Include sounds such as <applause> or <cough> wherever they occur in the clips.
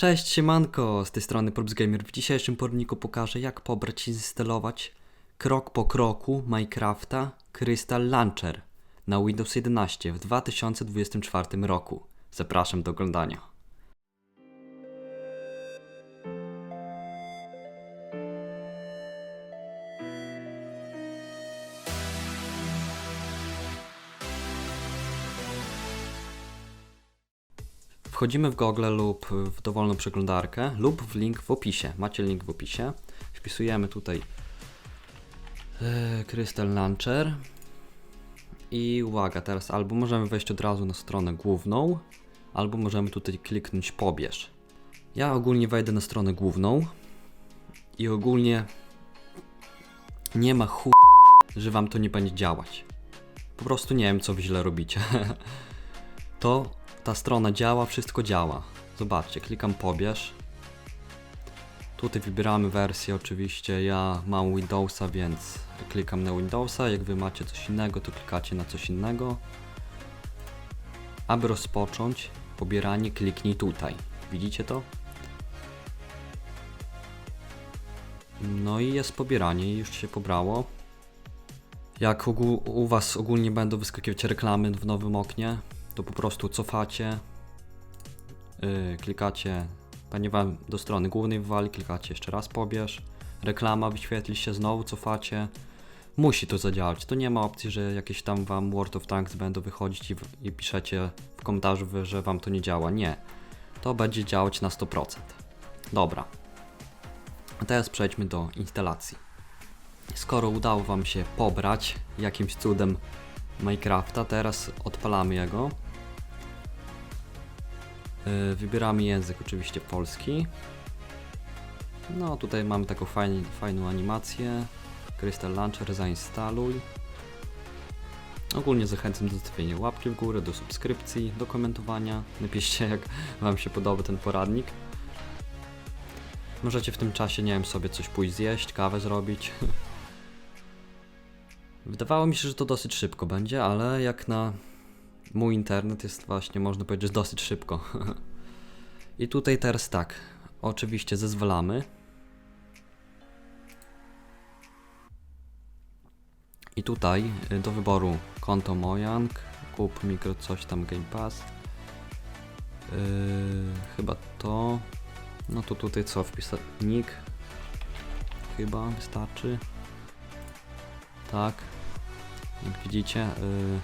Cześć, siemanko, z tej strony Probs Gamer. W dzisiejszym poradniku pokażę jak pobrać i zinstalować krok po kroku Minecrafta Crystal Launcher na Windows 11 w 2024 roku. Zapraszam do oglądania. Wchodzimy w Google lub w dowolną przeglądarkę lub w link w opisie. Macie link w opisie. Wpisujemy tutaj e, Crystal Launcher. I uwaga, teraz albo możemy wejść od razu na stronę główną, albo możemy tutaj kliknąć pobierz. Ja ogólnie wejdę na stronę główną i ogólnie nie ma chu, że wam to nie będzie działać. Po prostu nie wiem, co wy źle robicie. <laughs> to ta strona działa, wszystko działa. Zobaczcie, klikam pobierz. Tutaj wybieramy wersję oczywiście, ja mam Windowsa, więc klikam na Windowsa, jak wy macie coś innego, to klikacie na coś innego. Aby rozpocząć pobieranie, kliknij tutaj. Widzicie to? No i jest pobieranie, już się pobrało. Jak u Was ogólnie będą wyskakiwać reklamy w nowym oknie, to po prostu cofacie, yy, klikacie, panie wam do strony głównej wywali, klikacie jeszcze raz pobierz, reklama wyświetli się, znowu cofacie. Musi to zadziałać. To nie ma opcji, że jakieś tam wam World of Tanks będą wychodzić i, i piszecie w komentarzu, że wam to nie działa. Nie. To będzie działać na 100%. Dobra. A teraz przejdźmy do instalacji. Skoro udało wam się pobrać jakimś cudem Minecrafta. Teraz odpalamy jego. Yy, Wybieramy język, oczywiście polski. No, tutaj mamy taką fajn, fajną animację. Crystal Launcher, zainstaluj. Ogólnie zachęcam do zostawienia łapki w górę, do subskrypcji, do komentowania. Napiszcie, jak Wam się podoba ten poradnik. Możecie w tym czasie, nie wiem, sobie coś pójść zjeść, kawę zrobić. <laughs> Wydawało mi się, że to dosyć szybko będzie, ale jak na mój internet jest właśnie, można powiedzieć, dosyć szybko. <laughs> I tutaj teraz tak, oczywiście zezwalamy. I tutaj y, do wyboru konto Mojang, kup mikro coś tam Game Pass. Yy, chyba to. No to tutaj co wpisać? Nick. Chyba wystarczy. Tak. Jak widzicie, yy,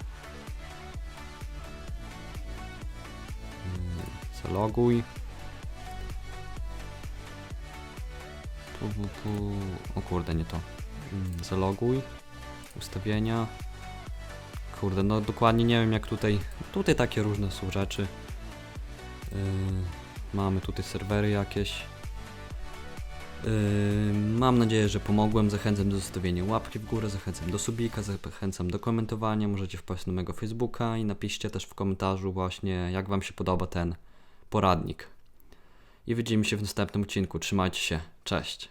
yy, zaloguj. Tu, tu, tu. O kurde, nie to. Yy, zaloguj. Ustawienia. Kurde, no dokładnie nie wiem jak tutaj. Tutaj takie różne są rzeczy. Yy, mamy tutaj serwery jakieś. Mam nadzieję, że pomogłem. Zachęcam do zostawienia łapki w górę, zachęcam do subika, zachęcam do komentowania. Możecie wpaść na mojego Facebooka i napiszcie też w komentarzu właśnie, jak Wam się podoba ten poradnik. I widzimy się w następnym odcinku. Trzymajcie się. Cześć.